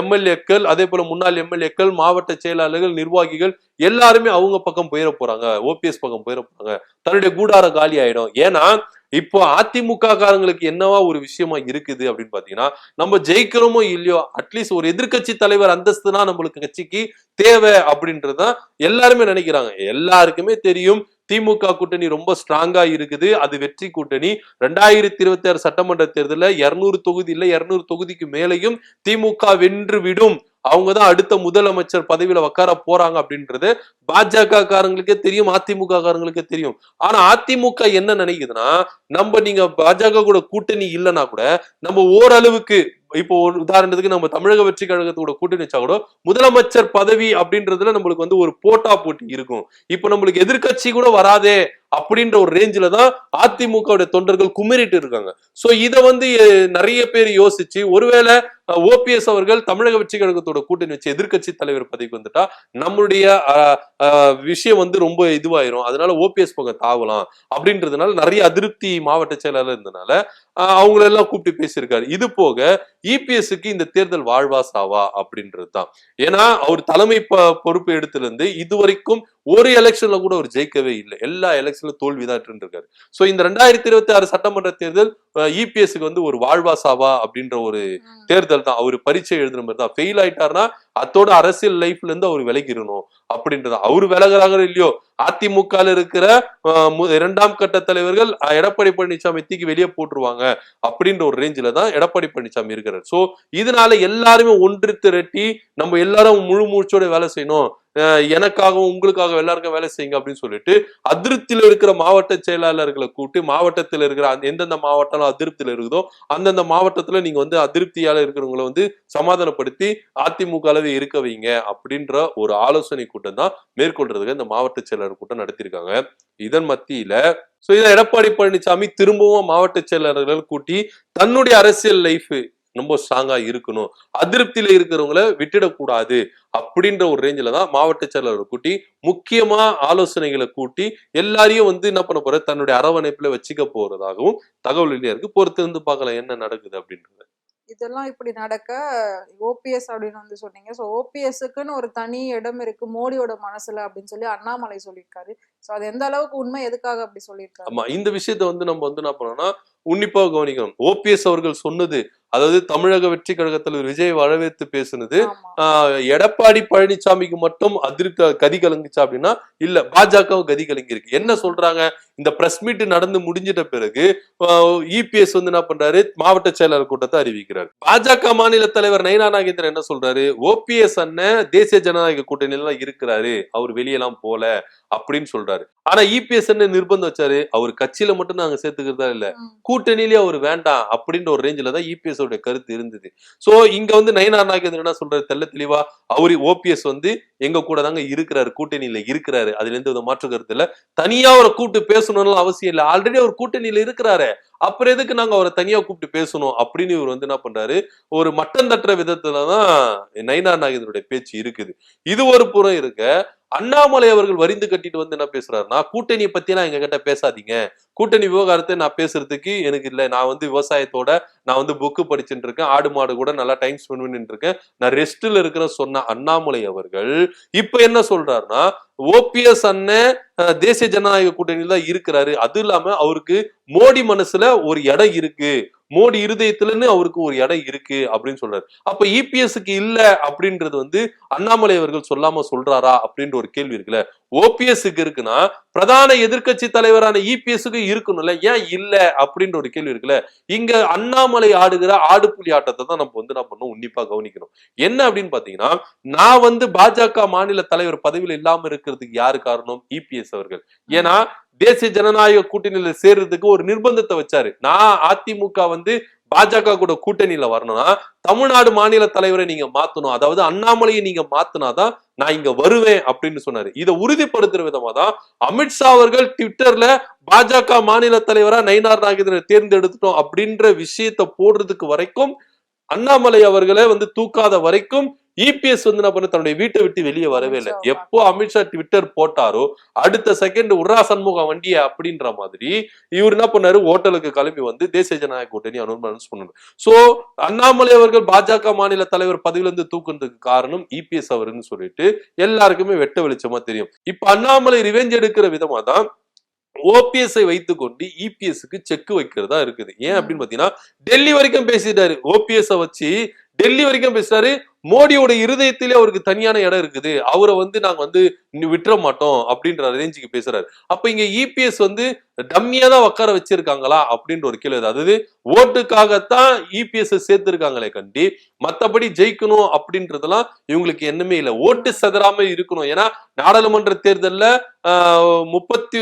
எம்எல்ஏக்கள் அதே போல முன்னாள் எம்எல்ஏக்கள் மாவட்ட செயலாளர்கள் நிர்வாகிகள் எல்லாருமே அவங்க பக்கம் போயிட போறாங்க ஓபிஎஸ் பக்கம் போயிட போறாங்க. தன்னுடைய கூடாரம் காலி ஆயிடும். ஏன்னா இப்போ அதிமுக காரங்களுக்கு என்னவா ஒரு விஷயமா இருக்குது அப்படின்னு பாத்தீங்கன்னா நம்ம ஜெயிக்கிறோமோ இல்லையோ அட்லீஸ்ட் ஒரு எதிர்க்கட்சி தலைவர் அந்தஸ்துனா நம்மளுக்கு கட்சிக்கு தேவை அப்படின்றதுதான் எல்லாருமே நினைக்கிறாங்க. எல்லாருக்குமே தெரியும் திமுக கூட்டணி ரொம்ப ஸ்ட்ராங்கா இருக்குது. அது வெற்றி கூட்டணி. ரெண்டாயிரத்தி இருபத்தி ஆறு சட்டமன்ற தேர்தலில் இருநூறு தொகுதி இல்லை இருநூறு தொகுதிக்கு மேலையும் திமுக வென்று விடும். அவங்க தான் அடுத்த முதலமைச்சர் பதவியில உட்கார போறாங்க அப்படின்றது பாஜக காரங்களுக்கே தெரியும் அதிமுக காரங்களுக்கே தெரியும். ஆனா அதிமுக என்ன நினைக்குதுன்னா நம்ம நீங்க பாஜக கூட கூட்டணி இல்லைன்னா கூட நம்ம ஓரளவுக்கு இப்போ ஒரு உதாரணத்துக்கு நம்ம தமிழக வெற்றி கழகத்தோட கூட்டணி வச்சா கூட முதலமைச்சர் பதவி அப்படின்றதுல நம்மளுக்கு வந்து ஒரு போட்டா போட்டி இருக்கும். இப்போ நம்மளுக்கு எதிர்க்கட்சி கூட வராதே அப்படின்ற ஒரு ரேஞ்சில தான் அதிமுக தொண்டர்கள் குமிரிட்டு இருக்காங்க. சோ இத வந்து நிறைய பேர் யோசிச்சு ஒருவேளை ஓபிஎஸ் அவர்கள் தமிழக வெற்றி கழகத்தோட கூட்டணி வச்சு எதிர்க்கட்சி தலைவர் பதவிக்கு வந்துட்டா நம்மளுடைய அஹ், விஷயம் வந்து ரொம்ப இதுவாயிரும். அதனால ஓபிஎஸ் பக்கம் தாவலாம். அப்படின்றதுனால நிறைய அதிருப்தி மாவட்ட செயலாளர் இருந்தனால அவங்களெல்லாம் கூப்பிட்டு பேசியிருக்காரு. இது போக இபிஎஸ்க்கு இந்த தேர்தல் வாழ்வா சாவா அப்படின்றது தான் ஏன்னா அவர் தலைமை பொறுப்பு எடுத்துல இருந்து இதுவரைக்கும் ஒரு எலெக்ஷன்ல கூட அவர் ஜெயிக்கவே இல்லை. எல்லா எலெக்ஷன்ல தோல்விதான் இருக்காரு சோ இந்த ரெண்டாயிரத்தி இருபத்தி ஆறு சட்டமன்ற தேர்தல் இபிஎஸ்க்கு வந்து ஒரு வாழ்வா சாவா அப்படின்ற ஒரு. தேர்தல் தான். அவர் பரீட்சை எழுதுற மாதிரி தான். ஃபெயில் ஆயிட்டாருன்னா அத்தோட அரசியல் லைஃப்ல இருந்து அவர் விலகிடணும் அப்படின்றது அவர் விலகிறாங்க இல்லையோ? அதிமுக இருக்கிற மு- இரண்டாம் கட்ட தலைவர்கள் எடப்பாடி பழனிசாமி தீக்கு வெளியே போட்டுருவாங்க அப்படின்ற ஒரு ரேஞ்சில தான் எடப்பாடி பழனிசாமி இருக்கிறார். சோ இதனால எல்லாருமே ஒன்று திரட்டி நம்ம எல்லாரும் முழு மூச்சோட வேலை செய்யணும். எனக்காகவும் உங்களுக்காக எல்லாருக்கும் வேலை செய்யுங்க அப்படின்னு சொல்லிட்டு அதிருப்தியில இருக்கிற மாவட்ட செயலாளர்களை கூட்டி மாவட்டத்தில் இருக்கிற அந்த- எந்தெந்த மாவட்டம் அதிருப்தியில இருக்குதோ அந்தந்த மாவட்டத்துல நீங்க வந்து அதிருப்தியால இருக்கிறவங்களை வந்து சமாதானப்படுத்தி அதிமுக அளவு இருக்க வைங்க அப்படின்ற ஒரு ஆலோசனை கூட்டம் தான் மேற்கொள்றதுக்கு இந்த மாவட்ட செயலாளர் கூட்டம் நடத்தியிருக்காங்க. இதன் மத்தியில சோ இதை எடப்பாடி பழனிசாமி திரும்பவும் மாவட்ட செயலாளர்கள் கூட்டி தன்னுடைய அரசியல் லைஃப் ரொம்ப ஸ்ட்ராங்கா இருக்கணும். அதிருப்தியில இருக்கிறவங்கள விட்டுடக்கூடாது அப்படின்ற ஒரு ரேஞ்சில தான் மாவட்ட செயலாளர் கூட்டி முக்கியமா ஆலோசனைகளை கூட்டி எல்லாரையும் வந்து என்ன பண்ண போற தன்னுடைய அரவணைப்புல வச்சுக்க போறதாகவும் தகவல் வெளியா இருக்கு பொறுத்து இருந்து பார்க்கலாம் என்ன நடக்குது அப்படின்றது. இதெல்லாம் இப்படி நடக்க ஓபிஎஸ் அப்படின்னு வந்து சொன்னீங்க. ஸோ ஓபிஎஸ்க்குன்னு ஒரு தனி இடம் இருக்கு மோடியோட மனசுல அப்படின்னு சொல்லி அண்ணாமலை சொல்லியிருக்காரு. ஸோ அது எந்த அளவுக்கு உண்மை? எதுக்காக அப்படி சொல்லியிருக்காரு? ஆமா இந்த விஷயத்த வந்து நம்ம வந்து என்ன பண்ணோம்னா உன்னிப்பா கவனிக்கணும். ஓபிஎஸ் அவர்கள் சொன்னது அதாவது தமிழக வெற்றி கழகத்தில் விஜய் வரவேற்று பேசுனது எடப்பாடி பழனிசாமிக்கு மட்டும் அதிருப்தி கதி கலங்குச்சா அப்படின்னா இல்ல பாஜகவும் கதி கலங்கி இருக்கு என்ன சொல்றாங்க? இந்த பிரஸ் மீட் நடந்து முடிஞ்சிட்ட பிறகு இபிஎஸ் வந்து என்ன பண்றாரு? மாவட்ட செயலாளர் கூட்டத்தை அறிவிக்கிறார். பாஜக மாநில தலைவர் நயினா நாகேந்திரன் என்ன சொல்றாரு? ஓபிஎஸ் அண்ணன் தேசிய ஜனநாயக கூட்டணியில இருக்கிறாரு. அவர் வெளியெல்லாம் போல அப்படின்னு சொல்றாரு. ஆனா இபிஎஸ் என்ன நிர்பந்தம் வச்சாரு? அவர் கட்சியில மட்டும் நாங்க சேர்த்துக்கிறதா இல்ல. ம். கூட்டணியிலே அவர் வேண்டாம் அப்படின்ற ஒரு ரேஞ்சில தான் இபிஎஸ் உடைய கருத்து இருந்தது. சோ இங்க வந்து நயனார் நாகேந்திரன் என்ன சொல்றாரு? தெல்ல தெளிவா அவரு ஓபிஎஸ் வந்து எங்க கூட தாங்க இருக்கிறாரு கூட்டணியில இருக்கிறாரு. அதுல எந்த வித மாற்று கருத்து இல்ல. தனியா அவரை கூப்பிட்டு பேசணும்னு அவசியம் இல்ல. ஆல்ரெடி அவர் கூட்டணியில இருக்கிறாரு. அப்புறம் எதுக்கு நாங்க அவரை தனியா கூப்பிட்டு பேசணும்? அப்படின்னு இவர் வந்து என்ன பண்றாரு? ஒரு மட்டம் தட்டுற விதத்துலதான் நயனார் நாகேந்திரனுடைய பேச்சு இருக்குது. இது ஒரு புறம் இருக்க அண்ணாமலை அவர்கள் வரிந்து கட்டிட்டு வந்து என்ன பேசுறாருன்னா கூட்டணியை பத்தி எல்லாம் எங்க கிட்ட பேசாதீங்க. கூட்டணி விவகாரத்தை நான் பேசுறதுக்கு எனக்கு இல்லை. நான் வந்து விவசாயத்தோட நான் வந்து புக்கு படிச்சுட்டு இருக்கேன். ஆடு மாடு கூட நல்லா டைம் ஸ்பெண்ட் பண்ணிட்டு இருக்கேன். நான் ரெஸ்ட்ல இருக்கிற சொன்ன அண்ணாமலை அவர்கள் இப்ப என்ன சொல்றாருன்னா ஓபிஎஸ் அண்ணன் தேசிய ஜனநாயக கூட்டணியில தான் இருக்கிறாரு. அது இல்லாம அவருக்கு மோடி மனசுல ஒரு இடம் இருக்கு. மோடி இருதயத்துலன்னு அவருக்கு ஒரு இடம் இருக்கு அப்படின்னு சொல்றாரு. அப்ப இபிஎஸ்க்கு இல்ல அப்படின்றது வந்து அண்ணாமலை அவர்கள் சொல்லாம சொல்றாரா அப்படின்ற ஒரு கேள்வி இருக்குல்ல. ஓபிஎஸ்க்கு இருக்குன்னா பிரதான எதிர்க்கட்சி தலைவரான இபிஎஸ்க்கு இருக்கணும்ல. ஏன் இல்ல அப்படின்ற ஒரு கேள்வி இருக்குல்ல. இங்க அண்ணாமலை ஆடுகிற ஆடுப்புலி ஆட்டத்தை தான் நம்ம வந்து நம்ம பண்ணணும்? உன்னிப்பா கவனிக்கணும். என்ன அப்படின்னு பாத்தீங்கன்னா நான் வந்து பாஜக மாநில தலைவர் பதவியில இல்லாம இருக்கிறதுக்கு யாரு காரணம்? இபிஎஸ் அவர்கள். ஏன்னா தேசிய ஜனநாயக கூட்டணியில சேர்றதுக்கு ஒரு நிர்பந்தத்தை வச்சாரு. நான் அதிமுக வந்து பாஜக கூட கூட்டணியில வரணும்னா தமிழ்நாடு மாநில தலைவரை நீங்க மாத்தணும். அதாவது அண்ணாமலையை நீங்க மாத்தினாதான் நான் இங்க வருவேன் அப்படின்னு சொன்னாரு. இதை உறுதிப்படுத்துற விதமா தான் அமித்ஷா அவர்கள் ட்விட்டர்ல பாஜக மாநில தலைவரா நயினார் நாகேந்திரனை தேர்ந்தெடுத்துட்டோம் அப்படின்ற விஷயத்தை போடுறதுக்கு வரைக்கும் அண்ணாமலை அவர்களை வந்து தூக்காத வரைக்கும் இபிஎஸ் வந்து என்ன பண்ண தன்னுடைய வீட்டை விட்டு வெளியே வரவே இல்லை. எப்போ அமித்ஷா ட்விட்டர் போட்டாரோ அடுத்த செகண்ட் உர்ரா சண்முகம் வண்டிய அப்படின்ற மாதிரி இவர் என்ன பண்ணாரு? ஹோட்டலுக்கு கிளம்பி வந்து தேசிய ஜனநாயக கூட்டணி அனௌன்ஸ் பண்ணாரு சோ அண்ணாமலை அவர்கள் பாஜக மாநில தலைவர் பதவியில இருந்து தூக்குனதுக்கு காரணம் இபிஎஸ் அவருன்னு சொல்லிட்டு எல்லாருக்குமே வெட்ட வெளிச்சமா தெரியும். இப்ப அண்ணாமலை ரிவெஞ்ச் எடுக்கிற விதமா தான் ஓபிஎஸ்ஐ வைத்துக்கொண்டு இபிஎஸ்க்கு செக் வைக்கிறதா இருக்குது. ஏன் அப்படின்னு பாத்தீங்கன்னா டெல்லி வரைக்கும் பேசிட்டாரு. ஓபிஎஸ் வச்சு டெல்லி வரைக்கும் பேசுறாரு. மோடியோட இருதயத்திலே அவருக்கு தனியான இடம் இருக்குது. அவரை வந்து நாங்க வந்து இன்னும் விட்டுற மாட்டோம் அப்படின்ற ரேஞ்சுக்கு பேசுறாரு. அப்ப இங்க இபிஎஸ் வந்து டம்மியா தான் உட்கார வச்சிருக்காங்களா அப்படின்ற ஒரு கேள்வி அதாவது ஓட்டுக்காகத்தான் இபிஎஸ் சேர்த்திருக்காங்களே கண்டி. மத்தபடி ஜெயிக்கணும் அப்படின்றதெல்லாம் இவங்களுக்கு என்னமே இல்லை. ஓட்டு சதறாம இருக்கணும். ஏன்னா நாடாளுமன்ற தேர்தல்ல முப்பத்தி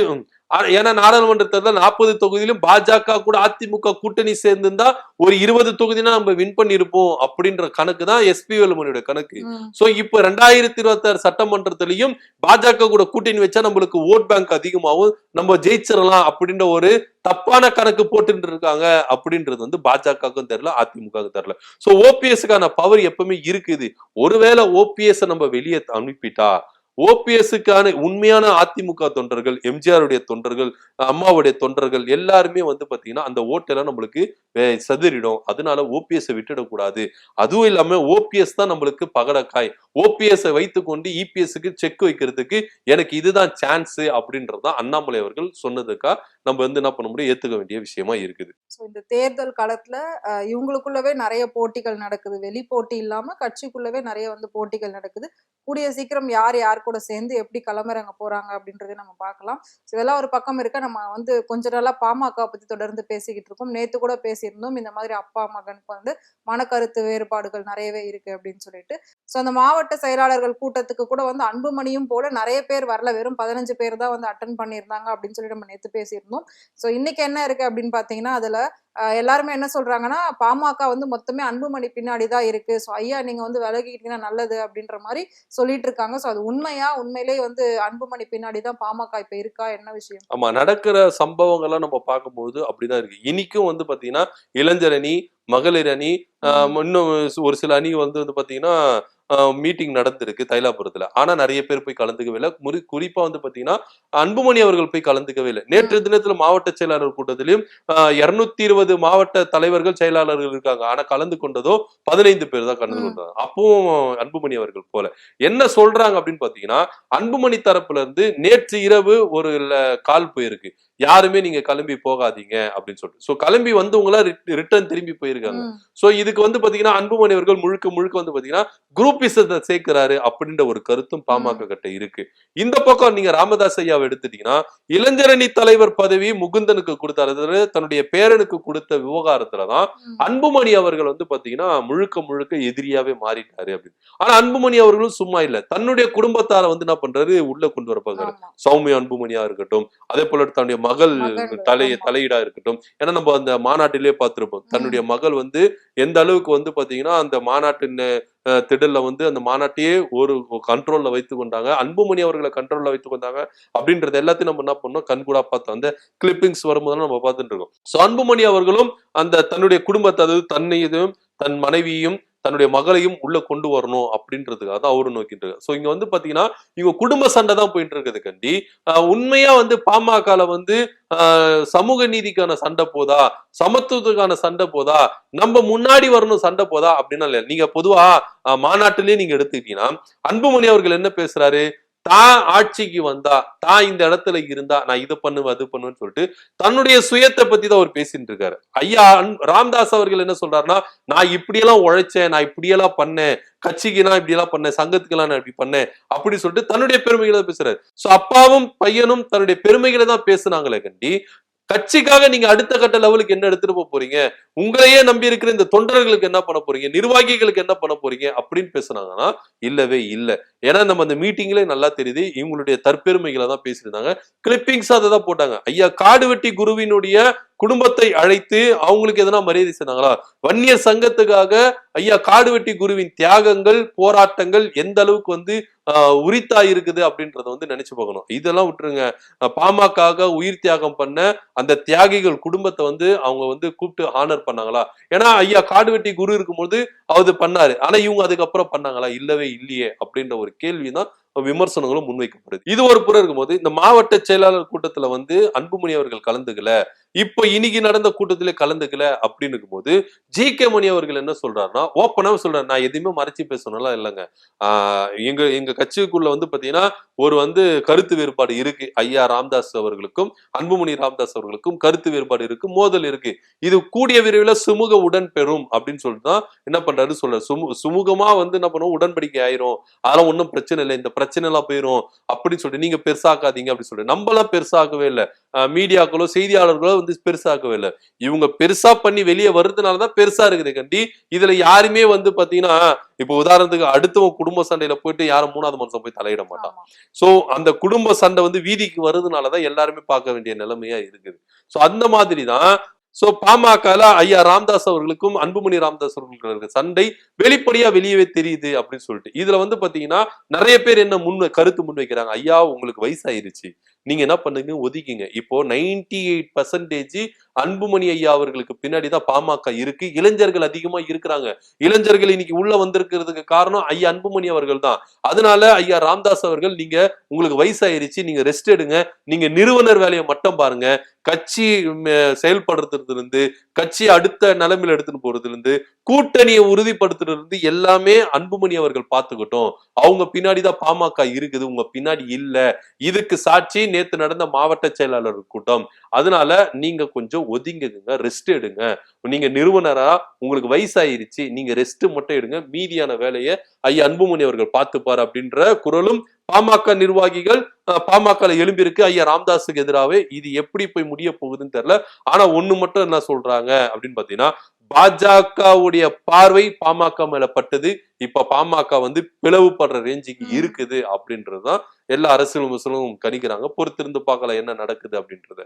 ஏன்னா நாடாளுமன்ற தேர்தல் நாற்பது தொகுதியிலும் பாஜக கூட அதிமுக கூட்டணி சேர்ந்திருந்தா ஒரு இருபது தொகுதினா நம்ம வின் பண்ணிருப்போம் அப்படின்ற கணக்கு தான் எஸ்பி வேலுமணியோட கணக்கு. சோ இப்ப ரெண்டாயிரத்தி இருபத்தி ஆறு சட்டமன்றத்திலையும் பாஜக கூட கூட்டணி வச்சா நம்மளுக்கு ஓட் பேங்க் அதிகமாகும். நம்ம ஜெயிச்சிடலாம் அப்படின்ற ஒரு தப்பான கணக்கு போட்டுட்டு இருக்காங்க அப்படின்றது வந்து பாஜகவுக்கும் தெரியல அதிமுகவுக்கும் தெரியல. சோ ஓபிஎஸ்க்கான பவர் எப்பவுமே இருக்குது. ஒருவேளை ஓபிஎஸ் நம்ம வெளியே அனுப்பிட்டா ஓபிஎஸ்க்கான உண்மையான அதிமுக தொண்டர்கள் எம்ஜிஆருடைய தொண்டர்கள் அம்மாவுடைய தொண்டர்கள் எல்லாருமே வந்து பாத்தீங்கன்னா அந்த ஓட்டெல்லாம் நம்மளுக்கு வே- அதனால ஓபிஎஸ் விட்டுடக்கூடாது. அதுவும் இல்லாம ஓபிஎஸ் தான் நம்மளுக்கு பகடக்காய். ஓபிஎஸ் வைத்துக்கொண்டு இபிஎஸ்க்கு செக் வைக்கிறதுக்கு எனக்கு இதுதான் சான்ஸ் அப்படின்றதான் அண்ணாமலை அவர்கள் சொன்னதுக்கா நம்ம வந்து என்ன பண்ண முடியும்? ஏத்துக்க வேண்டிய விஷயமா இருக்குது. இந்த தேர்தல் காலத்துல அஹ், இவங்களுக்குள்ளவே நிறைய போட்டிகள் நடக்குது. வெளி போட்டி இல்லாம கட்சிக்குள்ளவே நிறைய வந்து போட்டிகள் நடக்குது. கூடிய சீக்கிரம் யார் யார் கூட சேர்ந்து எப்படி களமிறங்க போறாங்க அப்படின்றத நம்ம பார்க்கலாம். இதெல்லாம் ஒரு பக்கம் இருக்க நம்ம வந்து கொஞ்ச நாளா பாமக பத்தி தொடர்ந்து பேசிக்கிட்டு இருக்கோம். நேத்து கூட பேசியிருந்தோம். இந்த மாதிரி அப்பா மகனுக்கு வந்து மனக்கருத்து வேறுபாடுகள் நிறையவே இருக்கு அப்படின்னு சொல்லிட்டு. ஸோ அந்த மாவட்ட செயலாளர்கள் கூட்டத்துக்கு கூட வந்து அன்புமணியும் போல நிறைய பேர் வரல. வெறும் பதினஞ்சு பேர் தான் வந்து அட்டன் பண்ணியிருந்தாங்க அப்படின்னு சொல்லி நம்ம நேற்று பேசியிருந்தோம். ஸோ இன்னைக்கு என்ன இருக்கு அப்படின்னு பார்த்தீங்கன்னா அதுல எல்லாருமே என்ன சொல்றாங்கன்னா பாமக வந்து மொத்தமே அன்புமணி பின்னாடி தான் இருக்கு. ஸோ ஐயா நீங்க வந்து விலகிக்கிட்டீங்கன்னா நல்லது அப்படின்ற மாதிரி சொல்லிட்டு இருக்காங்க. ஸோ அது உண்மையா? உண்மையிலேயே வந்து அன்புமணி பின்னாடி தான் பாமக இப்ப இருக்கா? என்ன விஷயம்? ஆமா நடக்கிற சம்பவங்கள்லாம் நம்ம பார்க்கும்போது அப்படிதான் இருக்கு. இன்னைக்கும் வந்து பாத்தீங்கன்னா இளைஞர் அணி மகளிர் அணி இன்னும் ஒரு சில அணி வந்து வந்து பாத்தீங்கன்னா மீட்டிங் நடந்திருக்கு தைலாபுரத்துல. ஆனா நிறைய பேர் போய் கலந்துக்கவே இல்லை. முறி- குறிப்பா வந்து பாத்தீங்கன்னா அன்புமணி அவர்கள் போய் கலந்துக்கவே இல்லை. நேற்று தினத்துல மாவட்ட செயலாளர் கூட்டத்திலையும் இருநூத்தி இருபது மாவட்ட தலைவர்கள் செயலாளர்கள் இருக்காங்க. ஆனா கலந்து கொண்டதோ பதினைந்து பேர் தான் கலந்து. கொண்டாங்க. அப்பவும் அன்புமணி அவர்கள் போல. என்ன சொல்றாங்க அப்படின்னு பாத்தீங்கன்னா அன்புமணி தரப்புல இருந்து நேற்று இரவு ஒரு கால் போயிருக்கு. யாருமே நீங்க கிளம்பி போகாதீங்க அப்படின்னு சொல்லிட்டு. சோ கிளம்பி வந்தவங்களா ரிட்டர்ன் திரும்பி போயிருக்காங்க. சோ இதுக்கு வந்து பாத்தீங்கன்னா அன்புமணி அவர்கள் முழுக்க முழுக்க வந்து பாத்தீங்கன்னா குரூப்பிசத்தை சேர்க்கிறாரு அப்படின்ற ஒரு கருத்தும் பாமக கிட்ட இருக்கு. இந்த பக்கம் நீங்க ராமதாஸ் ஐயாவை எடுத்துட்டீங்கன்னா இளைஞரணி தலைவர் பதவி முகுந்தனுக்கு கொடுத்தாரு. தன்னுடைய பேரனுக்கு கொடுத்த விவகாரத்துலதான். அன்புமணி அவர்கள் வந்து பாத்தீங்கன்னா முழுக்க முழுக்க எதிரியாவே மாறிட்டாரு அப்படின்னு. ஆனா அன்புமணி அவர்களும் சும்மா இல்ல. தன்னுடைய குடும்பத்தார வந்து என்ன பண்றாரு? உள்ள கொண்டு வர பாக்குறாரு ஆமா. சௌமியா அன்புமணியா இருக்கட்டும் அதே போல தன்னுடைய மகள் தலை. தலையீடா இருக்கட்டும். ஏன்னா நம்ம அந்த மாநாட்டிலே பார்த்திருப்போம். தன்னுடைய மகள் வந்து எந்த அளவுக்கு வந்து பாத்தீங்கன்னா அந்த மாநாட்டின் திடல்ல வந்து அந்த மாநாட்டையே ஒரு கண்ட்ரோல்ல வைத்து கொண்டாங்க. அன்புமணி அவர்களை கண்ட்ரோல்ல வைத்து கொண்டாங்க. அப்படின்றது எல்லாத்தையும் நம்ம என்ன பண்ணோம்? கண்கூடா பார்த்தோம். அந்த கிளிப்பிங்ஸ் வரும்போது நம்ம பார்த்துட்டு இருக்கோம். ஸோ அன்புமணி அவர்களும் அந்த தன்னுடைய குடும்பத்தை அதாவது தன்னையும் தன் மனைவியும் தன்னுடைய மகளையும் உள்ள கொண்டு வரணும் அப்படின்றதுக்காக தான் அவரு நோக்கிட்டு இருக்காரு. ஸோ இங்க வந்து பாத்தீங்கன்னா இவங்க குடும்ப சண்டை தான் போயிட்டு இருக்குது கண்டி. ஆஹ் உண்மையா வந்து பாமகல வந்து ஆஹ் சமூக நீதிக்கான சண்டை போதா? சமத்துவத்துக்கான சண்டை போதா? நம்ம முன்னாடி வரணும் சண்டை போதா? அப்படின்னா இல்லையா நீங்க பொதுவா மாநாட்டிலேயே நீங்க எடுத்துக்கிட்டீங்கன்னா அன்புமணி அவர்கள் என்ன பேசுறாரு? தான் ஆட்சிக்கு வந்தா தான் இந்த இடத்துல இருந்தா நான் இதை பண்ணுவேன் அது பண்ணுவேன்னு சொல்லிட்டு தன்னுடைய சுயத்தை பத்தி தான் அவர் பேசிட்டு இருக்காரு. ஐயா ராம்தாஸ் அவர்கள் என்ன சொல்றாருன்னா நான் இப்படியெல்லாம் உழைச்சேன் நான் இப்படியெல்லாம் பண்ணேன் கட்சிக்கு நான் இப்படி எல்லாம் பண்ணேன் சங்கத்துக்கெல்லாம் நான் இப்படி பண்ணேன் அப்படின்னு சொல்லிட்டு தன்னுடைய பெருமைகளை தான் பேசுறாரு. சோ அப்பாவும் பையனும் தன்னுடைய பெருமைகளை தான் பேசுனாங்களே கண்டி கட்சிக்காக நீங்க அடுத்த கட்ட லெவலுக்கு என்ன எடுத்துட்டு போக போறீங்க? உங்களையே நம்பி இருக்கிற இந்த தொண்டர்களுக்கு என்ன பண்ண போறீங்க? நிர்வாகிகளுக்கு என்ன பண்ண போறீங்க? அப்படின்னு பேசுனாங்கன்னா இல்லவே இல்லை. ஏன்னா நம்ம அந்த மீட்டிங்ல நல்லா தெரியுது. இவங்களுடைய தற்பெருமைகளை தான் பேசியிருந்தாங்க. கிளிப்பிங்ஸ் அதை தான் போட்டாங்க. ஐயா காடுவெட்டி குருவினுடைய குடும்பத்தை அழைத்து அவங்களுக்கு எதனா மரியாதை செய்தாங்களா? வன்னியர் சங்கத்துக்காக ஐயா காடுவெட்டி குருவின் தியாகங்கள் போராட்டங்கள் எந்த அளவுக்கு வந்து ஆஹ், உரித்தா இருக்குது அப்படின்றத வந்து நினைச்சு பார்க்கணும். இதெல்லாம் விட்டுருங்க. அஹ், பாமகக்காக உயிர் தியாகம் பண்ண அந்த தியாகிகள் குடும்பத்தை வந்து அவங்க வந்து கூப்பிட்டு ஆனர் பண்ணாங்களா? ஏன்னா ஐயா காடுவெட்டி குரு இருக்கும்போது அது பண்ணாரு. ஆனா இவங்க அதுக்கப்புறம் பண்ணாங்களா? இல்லவே இல்லையே அப்படின்ற ஒரு கேள்விதான் விமர்சனங்களும் முன்வைக்கப்படுது. இது ஒரு புறம் இருக்கும்போது இந்த மாவட்ட செயலாளர் கூட்டத்துல வந்து அன்புமணி அவர்கள் கலந்துக்கல. இப்போ இன்னைக்கு நடந்த கூட்டத்திலே கலந்துக்கல அப்படின்னு போது ஜி கே மணி அவர்கள் என்ன சொல்றாருன்னா ஓப்பனாவே சொல்றாரு. நான் எதுவுமே மறைச்சு பேசணும்லாம் இல்லைங்க. ஆஹ் எங்க எங்க கட்சிக்குள்ள வந்து பாத்தீங்கன்னா ஒரு வந்து கருத்து வேறுபாடு இருக்கு. ஐயா ராம்தாஸ் அவர்களுக்கும் அன்புமணி ராம்தாஸ் அவர்களுக்கும் கருத்து வேறுபாடு இருக்கு மோதல் இருக்கு. இது கூடிய விரைவில் சுமூக உடன் பெறும் அப்படின்னு சொல்லிட்டு தான் என்ன பண்றாரு சொல்ற சுமு சுமூகமா வந்து என்ன பண்ணுவோம்? உடன்படிக்கை ஆயிரும். அதெல்லாம் ஒன்றும் பிரச்சனை இல்லை. இந்த பிரச்சனை எல்லாம் போயிரும் அப்படின்னு சொல்லிட்டு நீங்க பெருசாக்காதீங்க அப்படின்னு சொல்லிட்டு நம்மளாம் பெருசாக்கவே இல்லை. மீடியாக்களோ செய்தியாளர்களோ வந்து பெருசாக்கவே இல்லை. இவங்க பெருசா பண்ணி வெளியே வர்றதுனாலதான் பெருசா இருக்குது. கண்டி இதுல யாருமே வந்து பாத்தீங்கன்னா இப்போ உதாரணத்துக்கு அடுத்தவன் குடும்ப சண்டையில போயிட்டு யாரும் மூணாவது மனுஷன் போய் தலையிட மாட்டான். சோ அந்த குடும்ப சண்டை வந்து வீதிக்கு வருதுனாலதான் எல்லாருமே பார்க்க வேண்டிய நிலைமையா இருக்குது. சோ அந்த மாதிரி தான். சோ பாமகல ஐயா ராம்தாஸ் அவர்களுக்கும் அன்புமணி ராம்தாஸ் அவர்களுக்கு இருக்க சண்டை வெளிப்படையா வெளியவே தெரியுது அப்படின்னு சொல்லிட்டு. இதுல வந்து பாத்தீங்கன்னா நிறைய பேர் என்ன முன் கருத்து முன் வைக்கிறாங்க ஐயா உங்களுக்கு வயசாயிருச்சு. நீங்க என்ன பண்ணுங்க ஒதுக்கிங்க. இப்போ நைன்டி எயிட் பர்சன்டேஜ் அன்புமணி ஐயா அவர்களுக்கு பின்னாடி தான் பாமக இருக்கு. இளைஞர்கள் அதிகமா இருக்கிறாங்க. இளைஞர்கள் இன்னைக்கு உள்ள வந்திருக்கிறதுக்கு காரணம் ஐயா அன்புமணி அவர்கள் தான். அதனால ஐயா ராம்தாஸ் அவர்கள் நீங்க உங்களுக்கு வயசாயிருச்சு நீங்க ரெஸ்ட் எடுங்க. நீங்க நிறுவனர் வேலையை மட்டும் பாருங்க. கட்சி செயல்படுறதுல இருந்து கட்சி அடுத்த நிலைமையில எடுத்துட்டு போறதுல இருந்து கூட்டணியை உறுதிப்படுத்துறது இருந்து எல்லாமே அன்புமணி அவர்கள் பார்த்துக்கிட்டோம். அவங்க பின்னாடி தான் பாமக இருக்குது. உங்க பின்னாடி இல்ல. இதுக்கு சாட்சி நேத்து நடந்த மாவட்ட செயலாளர் கூட்டம். அதனால நீங்க கொஞ்சம் ஒதுங்குங்க ரெஸ்ட் எடுங்க. நீங்க நிறுவனரா உங்களுக்கு வயசாயிருச்சு நீங்க ரெஸ்ட் மட்டும் எடுங்க. மீதியான வேலையை ஐயா அன்புமணி அவர்கள் பார்த்துப்பாரு அப்படின்ற குரலும் பாமக நிர்வாகிகள் பாமக எழும்பியிருக்கு. ஐயா ராம்தாஸுக்கு எதிராகவே இது எப்படி போய் முடிய போகுதுன்னு தெரியல. ஆனா ஒண்ணு மட்டும் என்ன சொல்றாங்க அப்படின்னு பாத்தீங்கன்னா பாஜகவுடைய பார்வை பாமக மேல பட்டது. இப்ப பாமக வந்து பிளவுபடுற ரேஞ்சுக்கு. இருக்குது அப்படின்றதுதான் எல்லா அரசியல் விமர்சனமும் கணிக்கிறாங்க. பொறுத்திருந்து பார்க்கலாம் என்ன நடக்குது அப்படின்றது.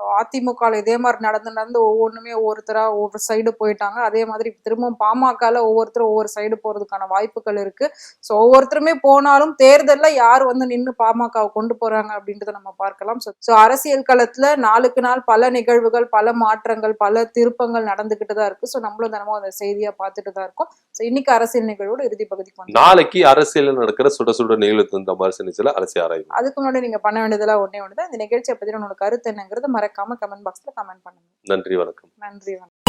அதிமுக ல இதே மாதிரி நடந்து நடந்து ஒவ்வொன்றுமே ஒவ்வொருத்தரா ஒவ்வொரு சைடு போயிட்டாங்க. அதே மாதிரி திரும்பவும் பாமகல ஒவ்வொருத்தரும் ஒவ்வொரு சைடு போறதுக்கான வாய்ப்புகள் இருக்கு. ஸோ ஒவ்வொருத்தருமே போனாலும் தேர்தல்ல யார் வந்து நின்று பாமகவை கொண்டு போறாங்க அப்படின்றத நம்ம பார்க்கலாம். ஸோ அரசியல் களத்துல நாளுக்கு நாள் பல நிகழ்வுகள் பல மாற்றங்கள் பல திருப்பங்கள் நடந்துகிட்டு தான் இருக்கு. ஸோ நம்மளும் தினமும் அந்த செய்தியா பார்த்துட்டு தான் இருக்கோம். ஸோ இன்னைக்கு அரசியல் நிகழ்வோட இறுதி பகுதிக்கு நாளைக்கு அரசியல் நடக்கிற சுட சுட நிகழ்வு இந்த மாதிரி சின்ன அரசியல் ஆராய்வு. அதுக்கு முன்னாடி நீங்க பண்ண வேண்டியதெல்லாம் ஒண்ணே ஒன்று இந்த நிகழ்ச்சியை பத்தி உங்களோட கருத்து என்னங்கிறது மறக்காம கமெண்ட் பாக்ஸ்ல கமெண்ட் பண்ணுங்க. நன்றி வணக்கம். நன்றி வணக்கம்.